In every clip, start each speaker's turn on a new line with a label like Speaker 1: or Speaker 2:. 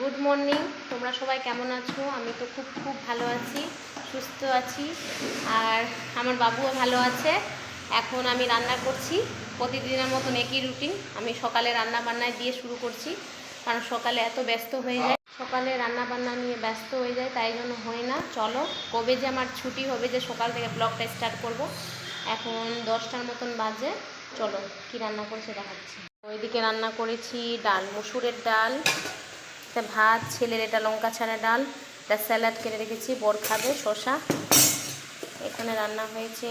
Speaker 1: Good morning. তোমরা সবাই কেমন আছো? আমি তো খুব খুব ভালো আছি, সুস্থ আছি, আর আমার বাবুও ভালো আছে। এখন আমি রান্না করছি, প্রতিদিনের মতন একই রুটিন আমি সকালে রান্না বান্নায় দিয়ে শুরু করছি, কারণ সকালে এত ব্যস্ত হয়ে যায়। সকালে রান্না বান্না নিয়ে ব্যস্ত হয়ে যায়, তাই জন্য হয় না। চলো, কবে যে আমার ছুটি হবে যে সকাল থেকে ব্লগটা স্টার্ট করব, এখন দশটার মতন বাজে। চলো, কি রান্না করছে দেখাচ্ছি। ওইদিকে রান্না করেছি ডাল, মসুরের ডাল একটা ভাত, ছেলের এটা লঙ্কা ছাড়া ডাল, একটা স্যালাড কেটে রেখেছি, বর খাবে, শসা। এখানে রান্না হয়েছে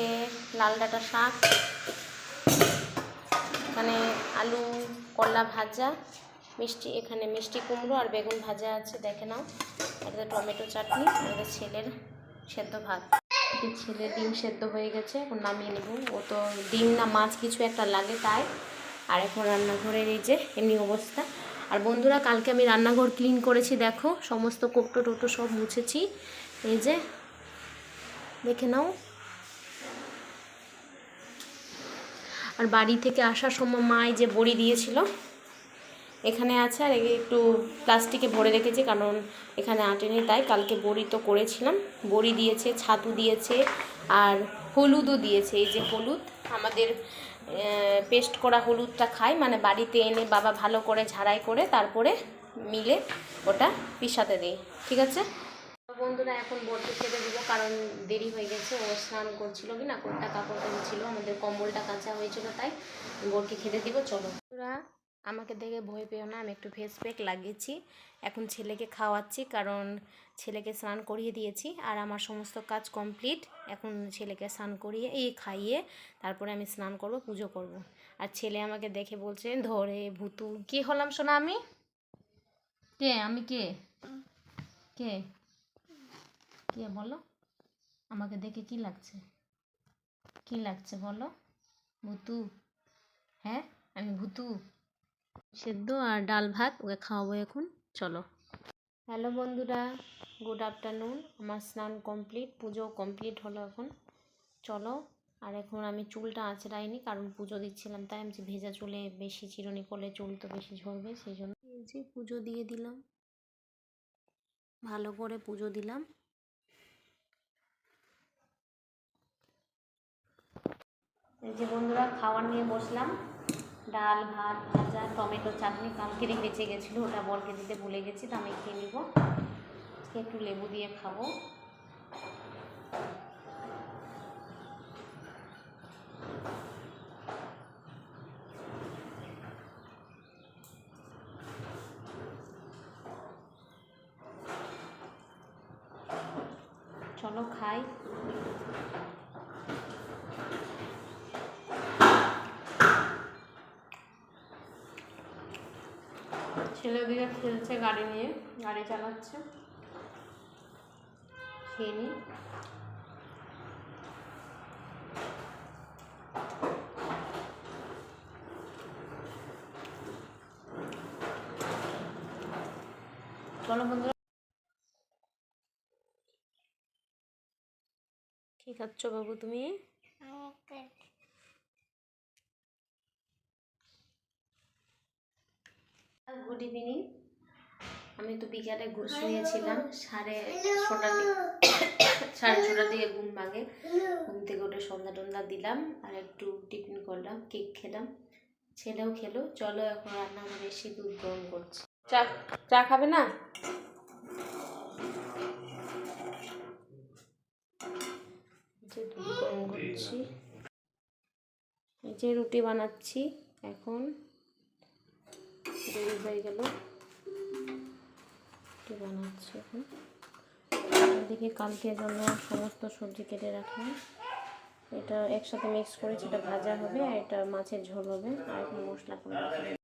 Speaker 1: লাল ডাঁটা শাক, এখানে আলু করলা ভাজা, মিষ্টি, এখানে মিষ্টি কুমড়ো আর বেগুন ভাজা আছে, দেখে নাও। এটা টমেটো চাটনি, আর এটা ছেলের সেদ্ধ ভাত। ছেলে ডিম সেদ্ধ হয়ে গেছে, এখন নামিয়ে নেব। ও তো ডিম না, মাছ কিছু একটা লাগে তাই। আর এখন রান্নাঘরের এই যে, এমনি অবস্থা। আর বন্ধুরা, কালকে আমি রান্নাঘর ক্লিন করেছি, দেখো, সমস্ত কোপটো টোটো সব মুছেছি। এই যে, দেখে নাও। আর বাড়ি থেকে আসার সময় মা এই যে বড়ি দিয়েছিল, এখানে আছে, আর একে একটু প্লাস্টিকে ভরে রেখেছি, কারণ এখানে আটেনি, তাই কালকে বড়ি তো করেছিলাম। বড়ি দিয়েছে, ছাতু দিয়েছে, আর হলুদও দিয়েছে, এই যে হলুদ। আমাদের পেস্ট করা হলুদটা খাই মানে বাড়িতে এনে বাবা ভালো করে ঝাড়াই করে তারপরে মিলে ওটা পিসাতে দিই ঠিক আছে? বন্ধুরা এখন বরকে খেতে দেবো কারণ দেরি হয়ে গেছে ও স্নান করছিল কি না কোটটা কাপড় ছিল আমাদের কম্বলটা কাঁচা হয়েছিল তাই বরকে খেতে দিব চলো। আমাকে দেখে ভয় পেও না, আমি একটু ফেস প্যাক লাগিয়েছি। এখন ছেলেকে খাওয়াচ্ছি, কারণ ছেলেকে স্নান করিয়ে দিয়েছি, আর আমার সমস্ত কাজ কমপ্লিট এখন ছেলেকে স্নান করিয়ে, এই খাইয়ে তারপরে আমি স্নান করব, পুজো করব। আর ছেলে আমাকে দেখে বলছে, ধরে ভুতু। কি হলাম শোনা আমি? কে? আমি কে? কে? কে বলো? আমাকে দেখে কি লাগছে? কি লাগছে বলো? ভুতু। হ্যাঁ? আমি ভুতু। সেদ্ধ আর ডাল ভাত ওকে খাওয়াবো এখন। চলো। হ্যালো বন্ধুরা, গুড আফটারনুন। আমার স্নান কমপ্লিট, পুজো কমপ্লিট হলো এখন। চলো। আর এখন আমি চুলটা আঁচড়াইনি, কারণ পুজো দিচ্ছিলাম, তাই আমি ভেজা চুলে বেশি চিরুনি করলে চুল তো বেশি ঝরবে, সেই জন্য এই যে পুজো দিয়ে দিলাম। ভালো করে পুজো দিলাম। এই যে বন্ধুরা খাবার নিয়ে বসলাম। ডাল, ভাত, ভাজা, টমেটো, চাটনি কালকেরই বেঁচে গেছিল, ওটা বরকে দিতে ভুলে গেছি, তো আমি খেয়ে নিব। আজকে একটু লেবু দিয়ে খাব। চলো খাই। ছেলে ওদিকে খেলছে গাড়ি নিয়ে গাড়ি চালাচ্ছে। খেয়ে নিই কি খাচ্ছ বাবু তুমি? গুড ইভিনিং আমি তো বিকালে শুয়েছিলাম সাড়ে ছটার দিকে সাড়ে ছটার দিকে ঘুম ভাঙে। ঘুম থেকে উঠে সন্ধ্যা টন্ধা দিলাম আর একটু টিফিন করলাম কেক খেলাম। ছেলেও খেলো চলো এখন রান্না করে এসে দুধ গরম করছি। চা চা খাবে না? এই যে দুধ গরম করছি। এই যে রুটি বানাচ্ছি এখন। দেরি হয়ে গেল। বানাচ্ছি এখন? এদিকে কালকের জন্য সমস্ত সবজি কেটে রাখলাম। এটা একসাথে মিক্স করেছি এটা ভাজা হবে আর এটা মাছের ঝোল হবে আর এখন মশলা করে রাখলাম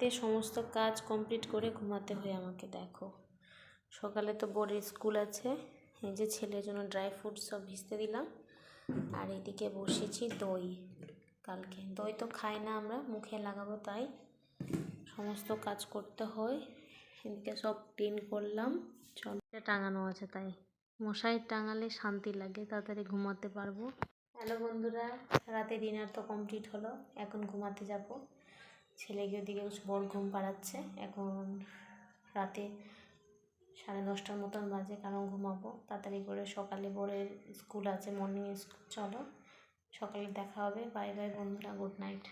Speaker 1: রাতে সমস্ত কাজ কমপ্লিট করে ঘুমাতে হয় আমাকে, দেখো। সকালে তো বোর্ডের স্কুল আছে, এই যে ছেলের জন্য ড্রাই ফ্রুট সব ভিজতে দিলাম, আর এদিকে বসেছি দই। কালকে দই তো খাই না আমরা, মুখে লাগাবো তাই। সমস্ত কাজ করতে হয়, এদিকে সব ক্লিন করলাম, চল। এটা টাঙানো আছে তাই। মশাই টাঙালে শান্তি লাগে, তাড়াতাড়ি ঘুমাতে পারব। হ্যালো বন্ধুরা, রাতে ডিনার তো কমপ্লিট হলো, এখন ঘুমাতে যাব। ছেলেকে ওদিকে বড় ঘুম পাড়াচ্ছে। এখন রাতে সাড়ে দশটার মতন বাজে কারণ ঘুমাবো? তাড়াতাড়ি করে সকালে বোরের স্কুল আছে মর্নিং স্কুল চলো। সকালে দেখা হবে বাই বাই বন্ধুরা গুড নাইট